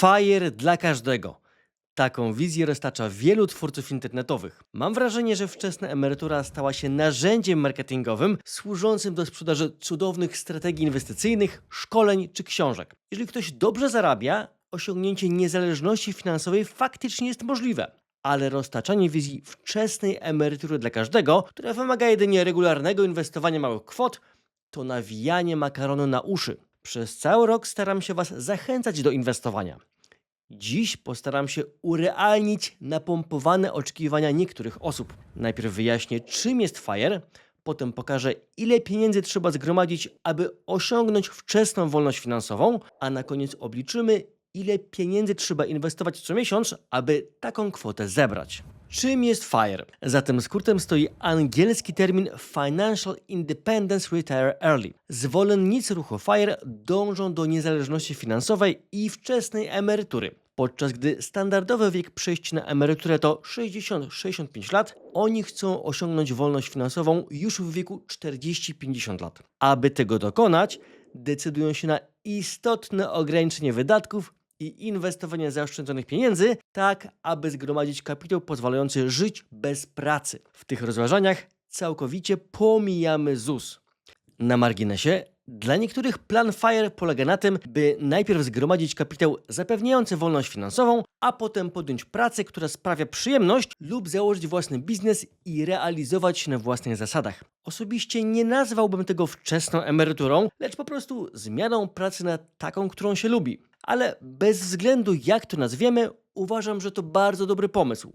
FIRE dla każdego. Taką wizję roztacza wielu twórców internetowych. Mam wrażenie, że wczesna emerytura stała się narzędziem marketingowym służącym do sprzedaży cudownych strategii inwestycyjnych, szkoleń czy książek. Jeżeli ktoś dobrze zarabia, osiągnięcie niezależności finansowej faktycznie jest możliwe. Ale roztaczanie wizji wczesnej emerytury dla każdego, która wymaga jedynie regularnego inwestowania małych kwot, to nawijanie makaronu na uszy. Przez cały rok staram się Was zachęcać do inwestowania. Dziś postaram się urealnić napompowane oczekiwania niektórych osób. Najpierw wyjaśnię, czym jest FIRE, potem pokażę, ile pieniędzy trzeba zgromadzić, aby osiągnąć wczesną wolność finansową, a na koniec obliczymy, ile pieniędzy trzeba inwestować co miesiąc, aby taką kwotę zebrać. Czym jest FIRE? Za tym skrótem stoi angielski termin Financial Independence Retire Early. Zwolennicy ruchu FIRE dążą do niezależności finansowej i wczesnej emerytury. Podczas gdy standardowy wiek przejścia na emeryturę to 60-65 lat, oni chcą osiągnąć wolność finansową już w wieku 40-50 lat. Aby tego dokonać, decydują się na istotne ograniczenie wydatków i inwestowanie zaoszczędzonych pieniędzy, tak aby zgromadzić kapitał pozwalający żyć bez pracy. W tych rozważaniach całkowicie pomijamy ZUS. Na marginesie, dla niektórych plan FIRE polega na tym, by najpierw zgromadzić kapitał zapewniający wolność finansową, a potem podjąć pracę, która sprawia przyjemność lub założyć własny biznes i realizować się na własnych zasadach. Osobiście nie nazwałbym tego wczesną emeryturą, lecz po prostu zmianą pracy na taką, którą się lubi. Ale bez względu jak to nazwiemy, uważam, że to bardzo dobry pomysł.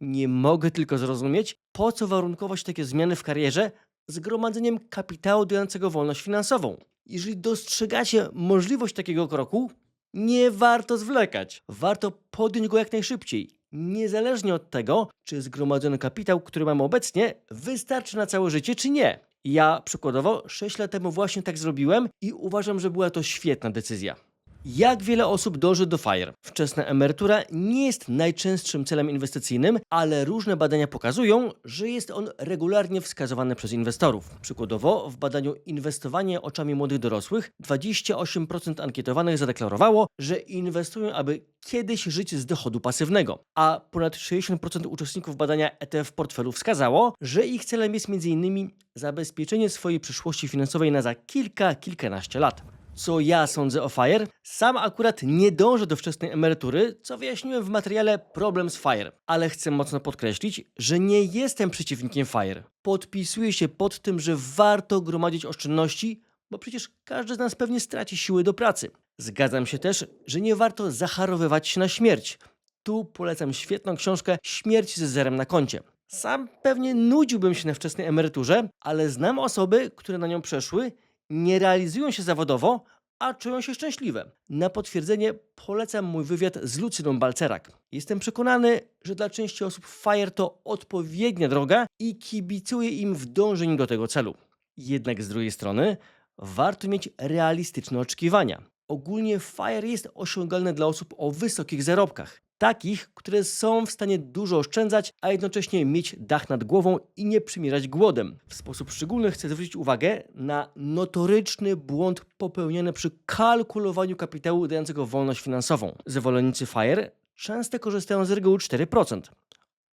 Nie mogę tylko zrozumieć, po co warunkować takie zmiany w karierze zgromadzeniem kapitału dającego wolność finansową. Jeżeli dostrzegacie możliwość takiego kroku, nie warto zwlekać. Warto podjąć go jak najszybciej. Niezależnie od tego, czy zgromadzony kapitał, który mamy obecnie, wystarczy na całe życie, czy nie. Ja przykładowo 6 lat temu właśnie tak zrobiłem i uważam, że była to świetna decyzja. Jak wiele osób dąży do FIRE? Wczesna emerytura nie jest najczęstszym celem inwestycyjnym, ale różne badania pokazują, że jest on regularnie wskazywany przez inwestorów. Przykładowo w badaniu Inwestowanie oczami młodych dorosłych 28% ankietowanych zadeklarowało, że inwestują, aby kiedyś żyć z dochodu pasywnego, a ponad 60% uczestników badania ETF portfelu wskazało, że ich celem jest m.in. zabezpieczenie swojej przyszłości finansowej na za kilka, kilkanaście lat co ja sądzę o FIRE. Sam akurat nie dążę do wczesnej emerytury, co wyjaśniłem w materiale Problem z FIRE, ale chcę mocno podkreślić, że nie jestem przeciwnikiem FIRE. Podpisuję się pod tym, że warto gromadzić oszczędności, bo przecież każdy z nas pewnie straci siły do pracy. Zgadzam się też, że nie warto zacharowywać się na śmierć. Tu polecam świetną książkę Śmierć z zerem na koncie. Sam pewnie nudziłbym się na wczesnej emeryturze, ale znam osoby, które na nią przeszły nie realizują się zawodowo, a czują się szczęśliwe. Na potwierdzenie polecam mój wywiad z Lucyną Balcerak. Jestem przekonany, że dla części osób FIRE to odpowiednia droga i kibicuję im w dążeniu do tego celu. Jednak z drugiej strony warto mieć realistyczne oczekiwania. Ogólnie FIRE jest osiągalne dla osób o wysokich zarobkach. Takich, które są w stanie dużo oszczędzać, a jednocześnie mieć dach nad głową i nie przymierać głodem. W sposób szczególny chcę zwrócić uwagę na notoryczny błąd popełniony przy kalkulowaniu kapitału dającego wolność finansową. Zwolennicy FIRE często korzystają z reguły 4%.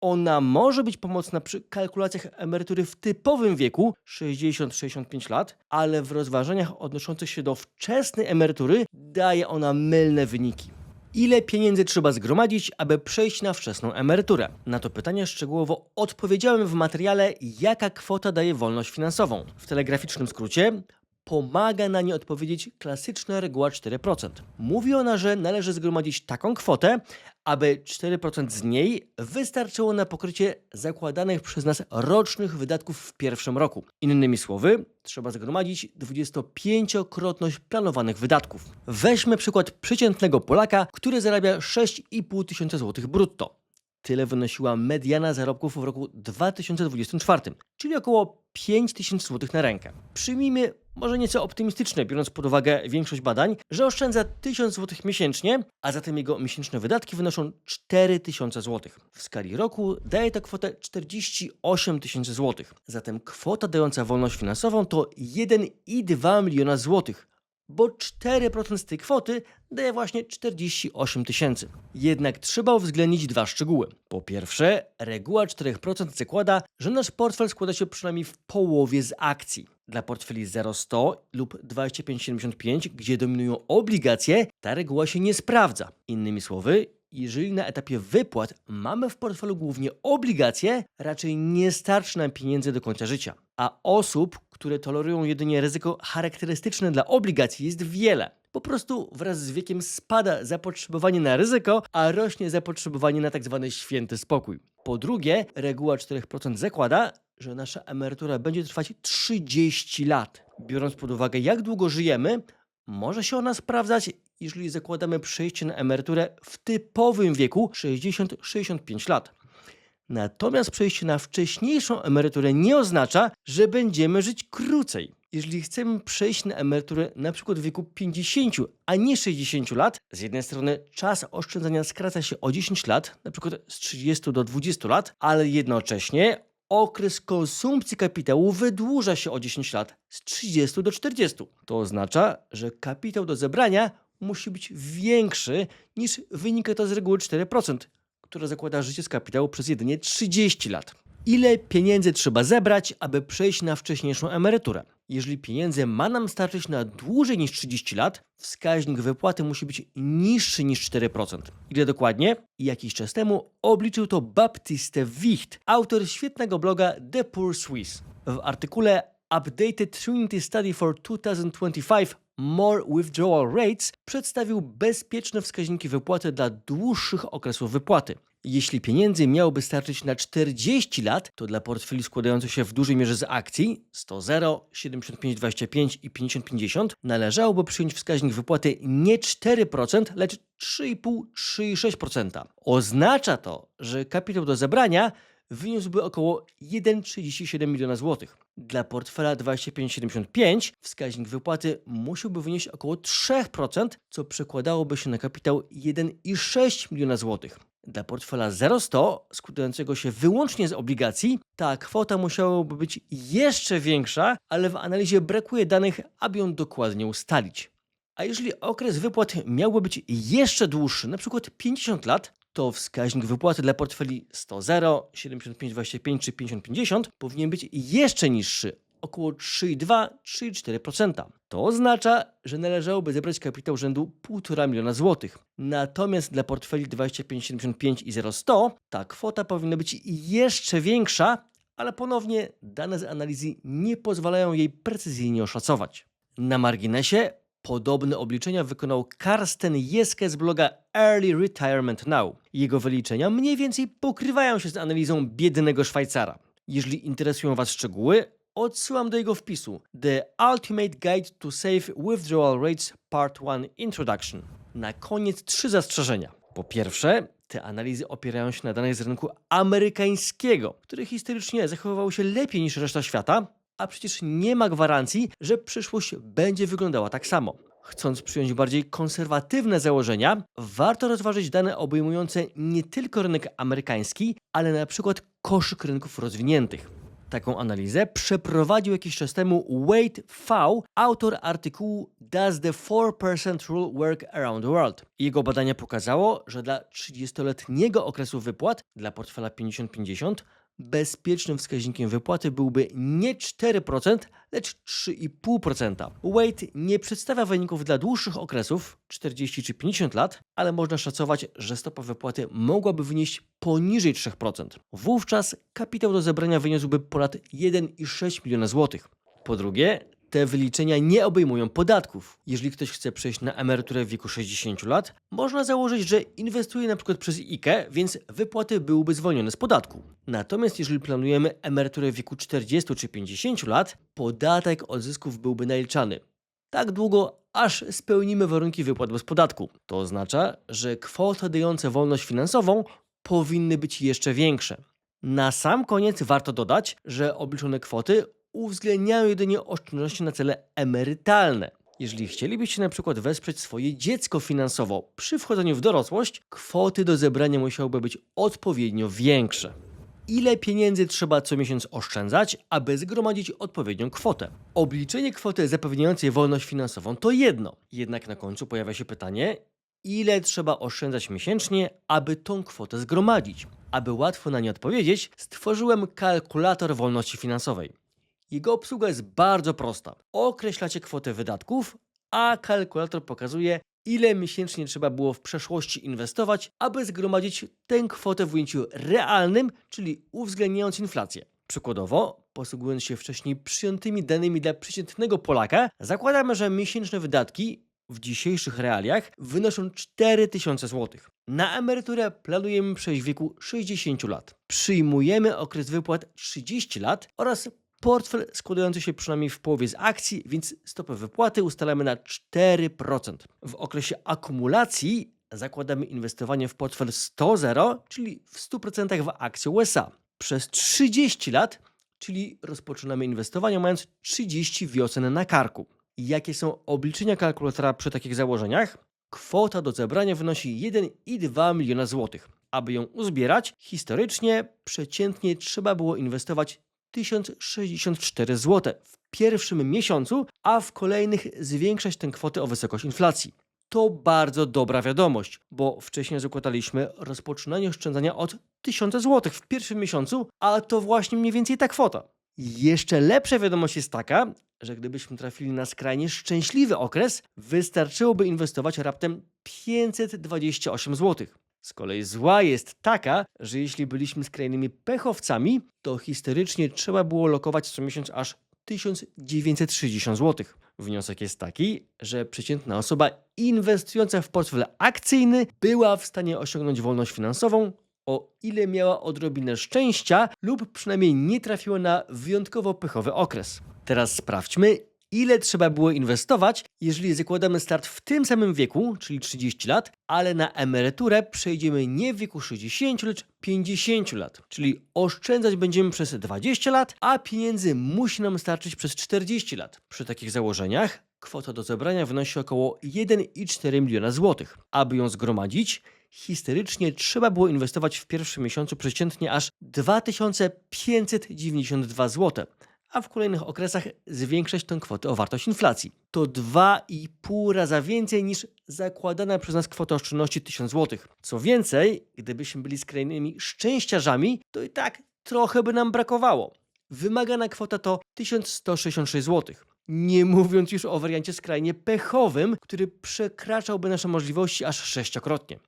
Ona może być pomocna przy kalkulacjach emerytury w typowym wieku 60-65 lat, ale w rozważaniach odnoszących się do wczesnej emerytury daje ona mylne wyniki. Ile pieniędzy trzeba zgromadzić, aby przejść na wczesną emeryturę? Na to pytanie szczegółowo odpowiedziałem w materiale Jaka kwota daje wolność finansową? W telegraficznym skrócie pomaga na nie odpowiedzieć klasyczna reguła 4%. Mówi ona, że należy zgromadzić taką kwotę, aby 4% z niej wystarczyło na pokrycie zakładanych przez nas rocznych wydatków w pierwszym roku. Innymi słowy, trzeba zgromadzić 25-krotność planowanych wydatków. Weźmy przykład przeciętnego Polaka, który zarabia 6,5 tysiąca złotych brutto. Tyle wynosiła mediana zarobków w roku 2024, czyli około 5 tysięcy złotych na rękę. Przyjmijmy może nieco optymistyczne, biorąc pod uwagę większość badań, że oszczędza 1000 zł miesięcznie, a zatem jego miesięczne wydatki wynoszą 4000 zł. W skali roku daje to kwotę 48 tysięcy złotych. Zatem kwota dająca wolność finansową to 1,2 miliona złotych. Bo 4% z tej kwoty daje właśnie 48 tysięcy. Jednak trzeba uwzględnić dwa szczegóły. Po pierwsze, reguła 4% zakłada, że nasz portfel składa się przynajmniej w połowie z akcji. Dla portfeli 0,100 lub 25,75, gdzie dominują obligacje, ta reguła się nie sprawdza. Innymi słowy, jeżeli na etapie wypłat mamy w portfelu głównie obligacje, raczej nie starczy nam pieniędzy do końca życia. A osób, które tolerują jedynie ryzyko charakterystyczne dla obligacji jest wiele. Po prostu wraz z wiekiem spada zapotrzebowanie na ryzyko, a rośnie zapotrzebowanie na tzw. święty spokój. Po drugie, reguła 4% zakłada, że nasza emerytura będzie trwać 30 lat. Biorąc pod uwagę, jak długo żyjemy, może się ona sprawdzać, jeżeli zakładamy przejście na emeryturę w typowym wieku 60-65 lat. Natomiast przejście na wcześniejszą emeryturę nie oznacza, że będziemy żyć krócej. Jeżeli chcemy przejść na emeryturę na przykład w wieku 50, a nie 60 lat, z jednej strony czas oszczędzania skraca się o 10 lat, na przykład z 30 do 20 lat, ale jednocześnie okres konsumpcji kapitału wydłuża się o 10 lat, z 30 do 40. To oznacza, że kapitał do zebrania musi być większy niż wynika to z reguły 4%, która zakłada życie z kapitału przez jedynie 30 lat. Ile pieniędzy trzeba zebrać, aby przejść na wcześniejszą emeryturę? Jeżeli pieniędzy ma nam starczyć na dłużej niż 30 lat, wskaźnik wypłaty musi być niższy niż 4%. Ile dokładnie? Jakiś czas temu obliczył to Baptiste Wicht, autor świetnego bloga The Poor Swiss. W artykule Updated Trinity Study for 2025 More Withdrawal Rates przedstawił bezpieczne wskaźniki wypłaty dla dłuższych okresów wypłaty. Jeśli pieniędzy miałoby starczyć na 40 lat, to dla portfeli składających się w dużej mierze z akcji 100, 0, 75, 25 i 50, 50 należałoby przyjąć wskaźnik wypłaty nie 4%, lecz 3,5-3,6%. Oznacza to, że kapitał do zebrania wyniósłby około 1,37 miliona złotych. Dla portfela 2575 wskaźnik wypłaty musiałby wynieść około 3%, co przekładałoby się na kapitał 1,6 miliona złotych. Dla portfela 0100 składającego się wyłącznie z obligacji, ta kwota musiałaby być jeszcze większa, ale w analizie brakuje danych, aby ją dokładnie ustalić. A jeżeli okres wypłat miałby być jeszcze dłuższy, przykład 50 lat, to wskaźnik wypłaty dla portfeli 100, 0, 75, 25 czy 50, 50 powinien być jeszcze niższy, około 3,2-3,4%. To oznacza, że należałoby zebrać kapitał rzędu 1,5 miliona złotych. Natomiast dla portfeli 2575 i 0100 ta kwota powinna być jeszcze większa, ale ponownie dane z analizy nie pozwalają jej precyzyjnie oszacować. Na marginesie Podobne obliczenia wykonał Karsten Jeske z bloga Early Retirement Now. Jego wyliczenia mniej więcej pokrywają się z analizą biednego Szwajcara. Jeżeli interesują Was szczegóły, odsyłam do jego wpisu The Ultimate Guide to Save Withdrawal Rates Part 1 Introduction. Na koniec trzy zastrzeżenia. Po pierwsze, te analizy opierają się na danych z rynku amerykańskiego, który historycznie zachowywał się lepiej niż reszta świata, a przecież nie ma gwarancji, że przyszłość będzie wyglądała tak samo. Chcąc przyjąć bardziej konserwatywne założenia, warto rozważyć dane obejmujące nie tylko rynek amerykański, ale na przykład koszyk rynków rozwiniętych. Taką analizę przeprowadził jakiś czas temu Wade V, autor artykułu Does the 4% Rule Work Around the World? Jego badanie pokazało, że dla 30-letniego okresu wypłat dla portfela 50-50 bezpiecznym wskaźnikiem wypłaty byłby nie 4%, lecz 3,5%. Wade nie przedstawia wyników dla dłuższych okresów, 40 czy 50 lat, ale można szacować, że stopa wypłaty mogłaby wynieść poniżej 3%. Wówczas kapitał do zebrania wyniósłby ponad 1,6 miliona złotych. Po drugie, te wyliczenia nie obejmują podatków. Jeżeli ktoś chce przejść na emeryturę w wieku 60 lat, można założyć, że inwestuje na przykład przez IKE, więc wypłaty byłyby zwolnione z podatku. Natomiast jeżeli planujemy emeryturę w wieku 40 czy 50 lat, podatek od zysków byłby naliczany. Tak długo, aż spełnimy warunki wypłat bez podatku. To oznacza, że kwoty dające wolność finansową powinny być jeszcze większe. Na sam koniec warto dodać, że obliczone kwoty uwzględniają jedynie oszczędności na cele emerytalne. Jeżeli chcielibyście na przykład wesprzeć swoje dziecko finansowo przy wchodzeniu w dorosłość, kwoty do zebrania musiałyby być odpowiednio większe. ile pieniędzy trzeba co miesiąc oszczędzać, aby zgromadzić odpowiednią kwotę. Obliczenie kwoty zapewniającej wolność finansową to jedno, jednak na końcu pojawia się pytanie, ile trzeba oszczędzać miesięcznie, aby tą kwotę zgromadzić. Aby łatwo na nie odpowiedzieć, stworzyłem kalkulator wolności finansowej. Jego obsługa jest bardzo prosta. Określacie kwotę wydatków, a kalkulator pokazuje, ile miesięcznie trzeba było w przeszłości inwestować, aby zgromadzić tę kwotę w ujęciu realnym, czyli uwzględniając inflację. Przykładowo, posługując się wcześniej przyjętymi danymi dla przeciętnego Polaka, zakładamy, że miesięczne wydatki w dzisiejszych realiach wynoszą 4000 zł. Na emeryturę planujemy przejść w wieku 60 lat. Przyjmujemy okres wypłat 30 lat oraz portfel składający się przynajmniej w połowie z akcji, więc stopę wypłaty ustalamy na 4%. W okresie akumulacji zakładamy inwestowanie w portfel 100-0, czyli w 100% w akcje USA. Przez 30 lat, czyli rozpoczynamy inwestowanie mając 30 wiosen na karku. Jakie są obliczenia kalkulatora przy takich założeniach? Kwota do zebrania wynosi 1,2 miliona złotych. Aby ją uzbierać, historycznie przeciętnie trzeba było inwestować 1064 zł w pierwszym miesiącu, a w kolejnych zwiększać tę kwotę o wysokość inflacji. To bardzo dobra wiadomość, bo wcześniej zakładaliśmy rozpoczynanie oszczędzania od 1000 zł w pierwszym miesiącu, a to właśnie mniej więcej ta kwota. Jeszcze lepsza wiadomość jest taka, że gdybyśmy trafili na skrajnie szczęśliwy okres, wystarczyłoby inwestować raptem 528 zł. Z kolei zła jest taka, że jeśli byliśmy skrajnymi pechowcami, to historycznie trzeba było lokować co miesiąc aż 1960 zł. Wniosek jest taki, że przeciętna osoba inwestująca w portfel akcyjny była w stanie osiągnąć wolność finansową, o ile miała odrobinę szczęścia lub przynajmniej nie trafiła na wyjątkowo pechowy okres. Teraz sprawdźmy, ile trzeba było inwestować, jeżeli zakładamy start w tym samym wieku, czyli 30 lat, ale na emeryturę przejdziemy nie w wieku 60, lecz 50 lat. Czyli oszczędzać będziemy przez 20 lat, a pieniędzy musi nam starczyć przez 40 lat. Przy takich założeniach kwota do zebrania wynosi około 1,4 miliona złotych. Aby ją zgromadzić, historycznie trzeba było inwestować w pierwszym miesiącu przeciętnie aż 2592 zł a w kolejnych okresach zwiększać tę kwotę o wartość inflacji. To 2,5 raza więcej niż zakładana przez nas kwota oszczędności 1000 zł. Co więcej, gdybyśmy byli skrajnymi szczęściarzami, to i tak trochę by nam brakowało. Wymagana kwota to 1166 zł. Nie mówiąc już o wariancie skrajnie pechowym, który przekraczałby nasze możliwości aż sześciokrotnie.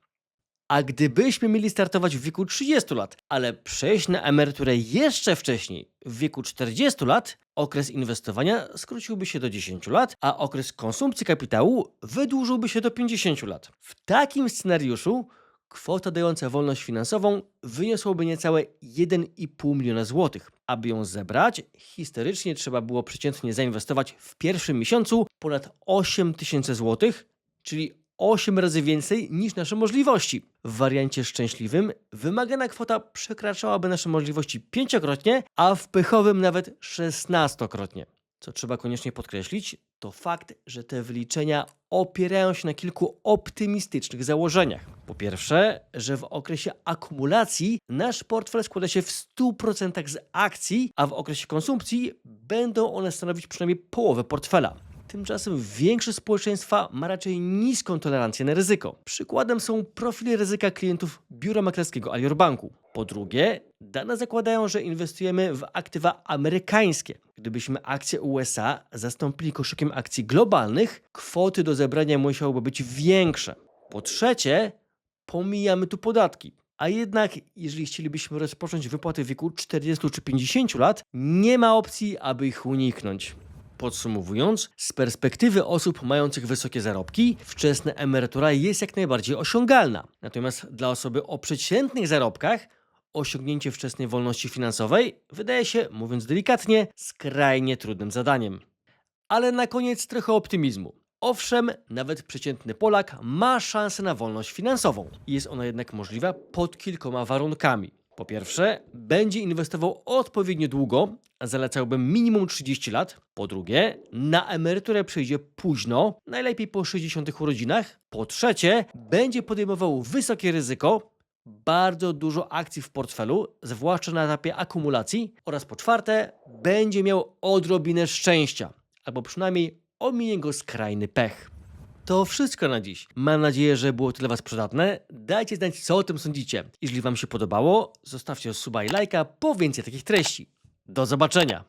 A gdybyśmy mieli startować w wieku 30 lat, ale przejść na emeryturę jeszcze wcześniej, w wieku 40 lat, okres inwestowania skróciłby się do 10 lat, a okres konsumpcji kapitału wydłużyłby się do 50 lat. W takim scenariuszu kwota dająca wolność finansową wyniosłoby niecałe 1,5 miliona złotych. Aby ją zebrać, historycznie trzeba było przeciętnie zainwestować w pierwszym miesiącu ponad 8 tysięcy złotych, czyli 8 razy więcej niż nasze możliwości. W wariancie szczęśliwym wymagana kwota przekraczałaby nasze możliwości pięciokrotnie, a w pychowym nawet szesnastokrotnie. Co trzeba koniecznie podkreślić, to fakt, że te wyliczenia opierają się na kilku optymistycznych założeniach. Po pierwsze, że w okresie akumulacji nasz portfel składa się w 100% z akcji, a w okresie konsumpcji będą one stanowić przynajmniej połowę portfela. Tymczasem większość społeczeństwa ma raczej niską tolerancję na ryzyko. Przykładem są profile ryzyka klientów biura maklerskiego Alior Banku. Po drugie, dane zakładają, że inwestujemy w aktywa amerykańskie. Gdybyśmy akcje USA zastąpili koszykiem akcji globalnych, kwoty do zebrania musiałyby być większe. Po trzecie, pomijamy tu podatki. A jednak, jeżeli chcielibyśmy rozpocząć wypłaty w wieku 40 czy 50 lat, nie ma opcji, aby ich uniknąć. Podsumowując, z perspektywy osób mających wysokie zarobki, wczesna emerytura jest jak najbardziej osiągalna. Natomiast dla osoby o przeciętnych zarobkach osiągnięcie wczesnej wolności finansowej wydaje się, mówiąc delikatnie, skrajnie trudnym zadaniem. Ale na koniec trochę optymizmu. Owszem, nawet przeciętny Polak ma szansę na wolność finansową. Jest ona jednak możliwa pod kilkoma warunkami. Po pierwsze, będzie inwestował odpowiednio długo, zalecałbym minimum 30 lat. Po drugie, na emeryturę przejdzie późno, najlepiej po 60 urodzinach. Po trzecie, będzie podejmował wysokie ryzyko, bardzo dużo akcji w portfelu, zwłaszcza na etapie akumulacji. Oraz po czwarte, będzie miał odrobinę szczęścia, albo przynajmniej ominie go skrajny pech. To wszystko na dziś. Mam nadzieję, że było to dla Was przydatne. Dajcie znać, co o tym sądzicie. Jeżeli Wam się podobało, zostawcie suba i lajka po więcej takich treści. Do zobaczenia!